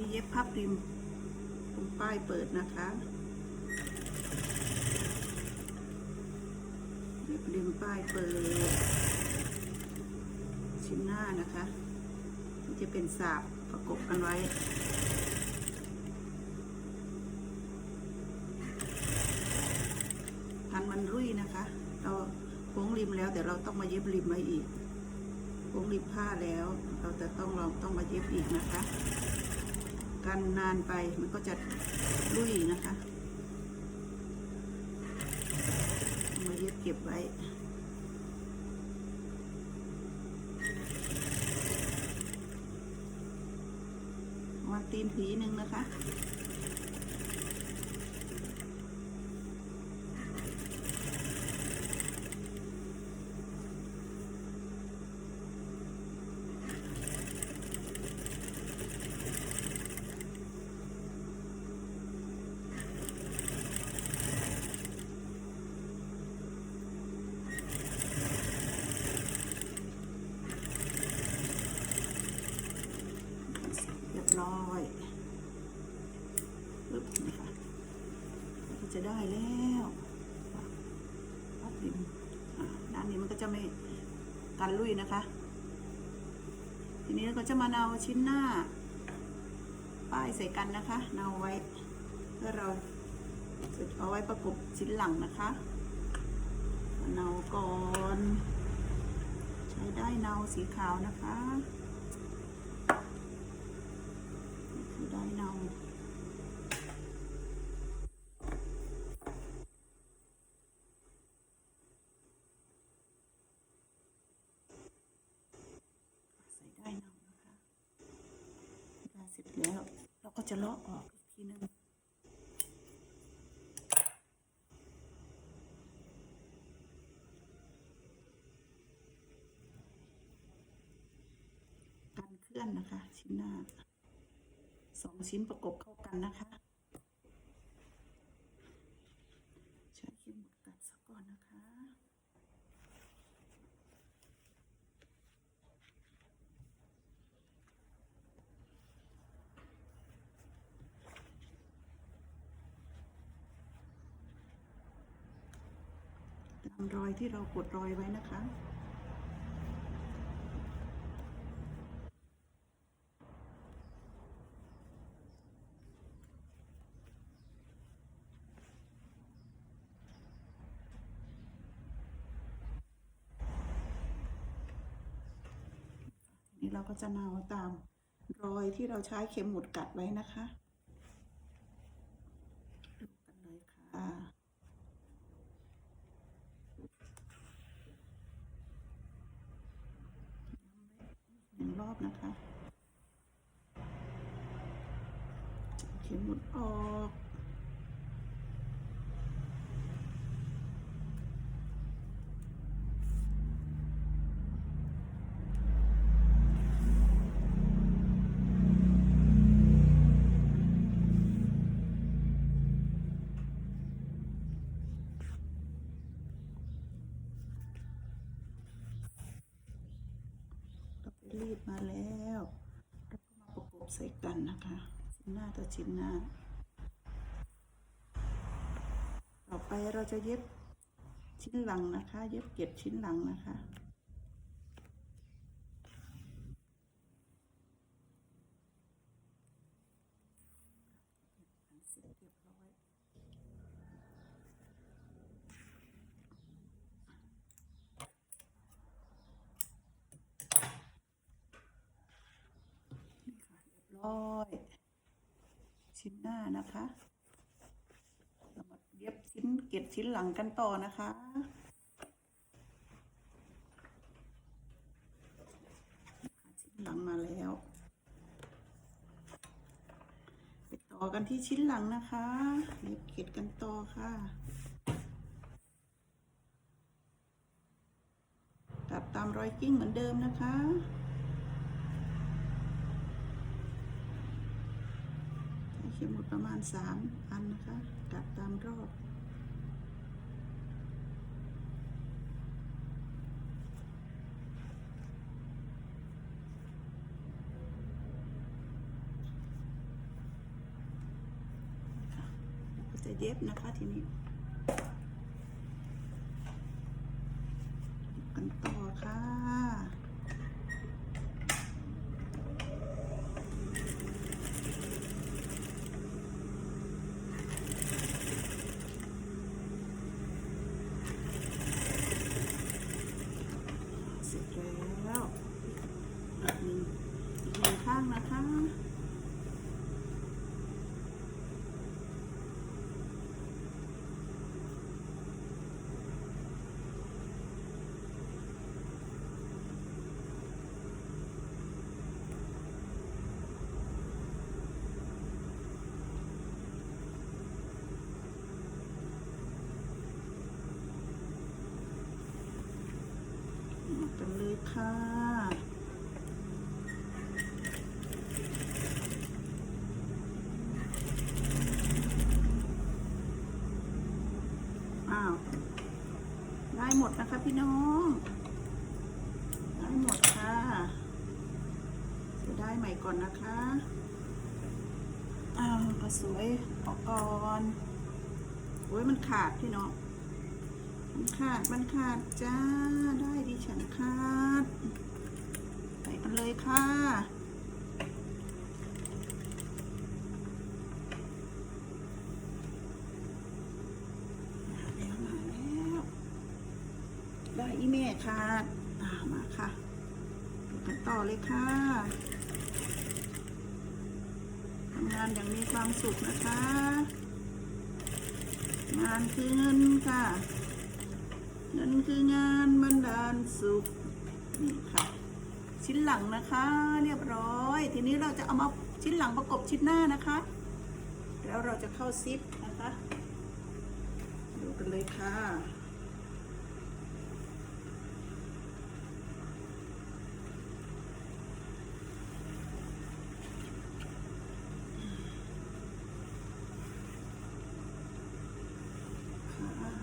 นี้เย็บพับริมตรงป้ายเปิดนะคะเย็บริมป้ายเปิด ชิ้นหน้านะคะที่จะเป็นสาบประกบกันไว้พันมันรุ่ยนะคะ เราโค้งริมแล้วแต่เราต้องมาเย็บริมไว้อีกโค้งริมผ้าแล้ว เราจะต้องเราต้องมาเย็บอีกนะคะันนานไปมันก็จะรุ่ยนะคะมาเย็บเก็บไว้วางตีนผีหนึ่งนะคะ ร้อยปึ๊บนี่ค่ะก็จะได้แล้วปัดริมอ่าด้านนี้มันก็จะไม่กันลุยนะคะ ทีนี้เราก็จะมาเนาชิ้นหน้า ป้ายใส่กันนะคะ เนาไว้เพื่อเราจะเอาไว้ประกบชิ้นหลังนะคะเนาก่อน ใช้ได้เนาสีขาวนะคะ คื อได้เนาใส่ได้เนานะคะได้เสร็จแล้ว เราก็จะเลาะออกอีกทีนึงกันเคลื่อนนะคะ ชิ้นหน้า สองชิ้นประกบเข้ากันนะคะ ใช้เข็มหมุดกัดซะก่อนนะคะตามรอยที่เรากดรอยไว้นะคะ นี้เราก็จะนาวตามรอยที่เราใช้เข็มหมุดกัดไว้นะคะดูกันเลยค่ะหนึ่งรอบนะคะเข็มหมุดออก เราไปรีดมาแล้วแล้วก็มาประกบใส่กันนะคะชิ้นหน้าต่อชิ้นหน้า ต่อไปเราจะเย็บชิ้นหลังนะคะ เย็บเก็บชิ้นหลังนะคะ เสร็จเรียบร้อย นี่ค่ะ้อยชิ้นหน้านะคะเรามาเย็บชิ้นเก็บชิ้นหลังกันต่อนะคะชิ้นหลังมาแล้วไปต่อกันที่ชิ้นหลังนะคะเย็บเก็บกันต่อค่ะตัดตามรอยกิ้งเหมือนเดิมนะคะ ทั้หมดประมาณ 3 อันนะคะกลับตามรอบจะเย็บนะคะทีนี้ พี่น้องได้หมดค่ะจะได้ใหม่ก่อนนะคะอ้าวก็สวยออกก่อนโอ้ยมันขาดพี่น้องมันขาดมันขาดจ้าได้ดิฉันขาดใส่กันเลยค่ะ มาแล้วมาแล้ว ได้อีเมลขาดอ่ามาค่ะดูกันต่อเลยค่ะทำงานอย่างมีความสุขนะคะ งานคือเงินค่ะ เงินคืองานบันดาลสุขนี่ค่ะ ชิ้นหลังนะคะ เรียบร้อย ทีนี้เราจะเอามาชิ้นหลังประกบชิ้นหน้านะคะ แล้วเราจะเข้าซิปนะคะ ดูกันเลยค่ะ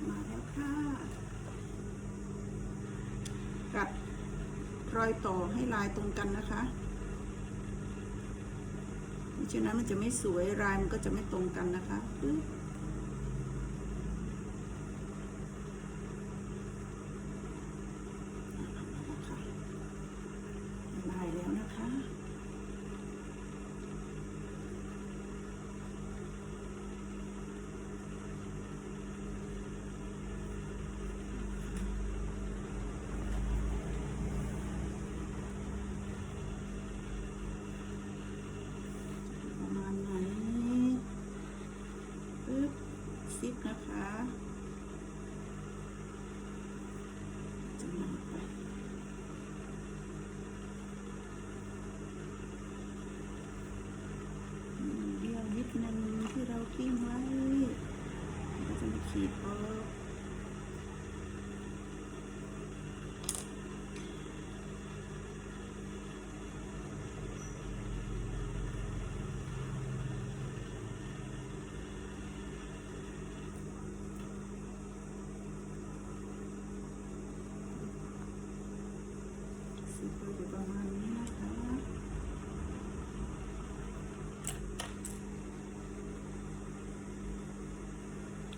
มาแล้วค่ะ กัดร อยต่อให้ลายตรงกันนะคะเพราะฉะนั้นมันจะไม่สวยลายมันก็จะไม่ตรงกันนะคะปึ๊บได้แล้วนะคะ ประมาณไหนปึ๊บ ซิปนะคะจะนำไปอืมเบี้ยวนิดนึงที่เราทิ้งไว้ก็จะมาขีดออกซิปก็อยู่ประมาณนี้นะคะ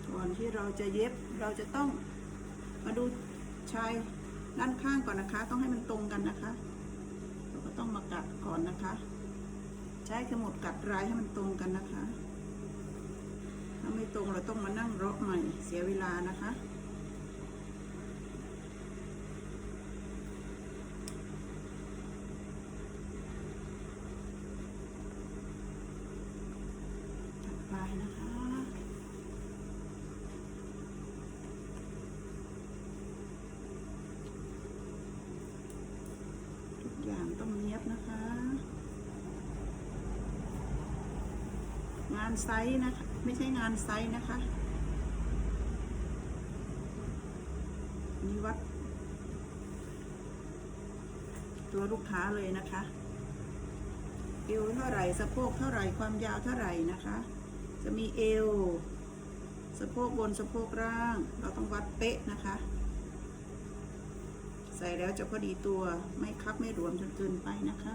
ก่อนที่ เราจะเย็บเราจะต้องมาดูชายด้านข้างก่อนนะคะ ต้องให้มันตรงกันนะคะเราก็ต้องมากัดก่อนนะคะ ใช้ขมวดกัดรายให้มันตรงกันนะคะ ถ้าไม่ตรงเราต้องมานั่งเลาะใหม่เสียเวลานะคะ ตัดปลายนะคะ ทุกอย่างต้องเนียบนะคะ งานไซส์นะคะ ไม่ใช่งานไซส์นะคะนี่วัด ตัวลูกค้าเลยนะคะเอวเท่าไหร่สะโพกเท่าไหร่ความยาวเท่าไหร่นะคะ จะมีเอวสะโพกบนสะโพกล่าง เราต้องวัดเป๊ะนะคะ ใส่แล้วจะพอดีตัวไม่คับไม่หลวมจนเกินไปนะคะ